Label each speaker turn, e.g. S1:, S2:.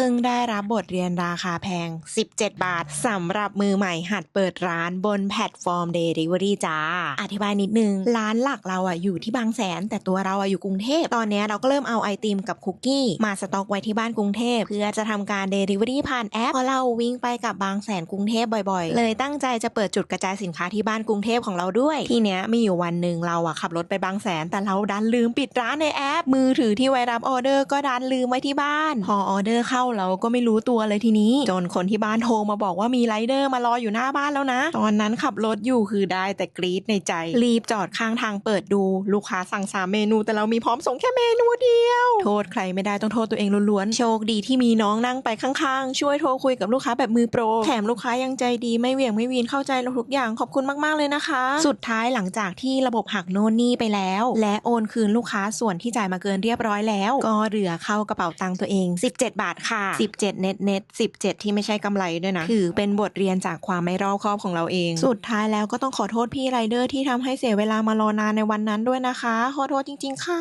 S1: พิ่งได้รับบทเรียนราคาแพง 17 บาทสำหรับมือใหม่หัดเปิดร้านบนแพลตฟอร์ม Delivery จ้า อธิบายนิดนึง ร้านหลักเราอะอยู่ที่บางแสน แต่ตัวเราอะอยู่กรุงเทพ ตอนนี้เราก็เริ่มเอาไอติมกับคุกกี้ มาสต็อกไว้ที่บ้านกรุงเทพ เพื่อจะทำการ Delivery ผ่านแอปเพราะเราวิ่งไปกับบางแสนกรุงเทพบ่อยๆ เลยตั้งใจจะเปิดจุดกระจายสินค้าที่บ้านกรุงเทพของเราด้วย ทีเนี้ยมีอยู่วันหนึ่งเราอะขับรถไปบางแสน แต่เราดันลืมปิดร้านในแอป มือถือที่ไว้รับออเดอร์ก็ดันลืมไว้ที่บ้าน พอออเดอร์เข้าเราก็ไม่รู้ตัวเลยทีนี้ จนคนที่บ้านโทรมาบอกว่ามีไรเดอร์มารออยู่หน้าบ้านแล้วนะ ตอนนั้นขับรถอยู่คือได้แต่กรี๊ดในใจ รีบจอดข้างทางเปิดดูลูกค้าสั่งสามเมนู แต่เรามีพร้อมส่งแค่เมนูเดียว โทษใครไม่ได้ต้องโทษตัวเองล้วนๆโชคดีที่มีน้องนั่งไปข้างๆ ช่วยโทรคุยกับลูกค้าแบบมือโปร แถมลูกค้ายังใจดีไม่เหวี่ยงไม่วีนเข้าใจเราทุกอย่างขอบคุณมากๆเลยนะคะ สุดท้ายหลังจากที่ระบบหักโน่นนี่ไปแล้ว และโอนคืนลูกค้าส่วนที่จ่ายมาเกินเรียบร้อยแล้ว ก็เหลือเข้ากระเป๋าตังค์ตัวเอง 17 บาทค่ะ17 เน็ตเน็ต17 ที่ไม่ใช่กำไรด้วยนะ ถือเป็นบทเรียนจากความไม่รอบคอบของเราเอง สุดท้ายแล้วก็ต้องขอโทษพี่ไรเดอร์ที่ทำให้เสียเวลามารอนานในวันนั้นด้วยนะคะ ขอโทษจริง ๆ ค่ะ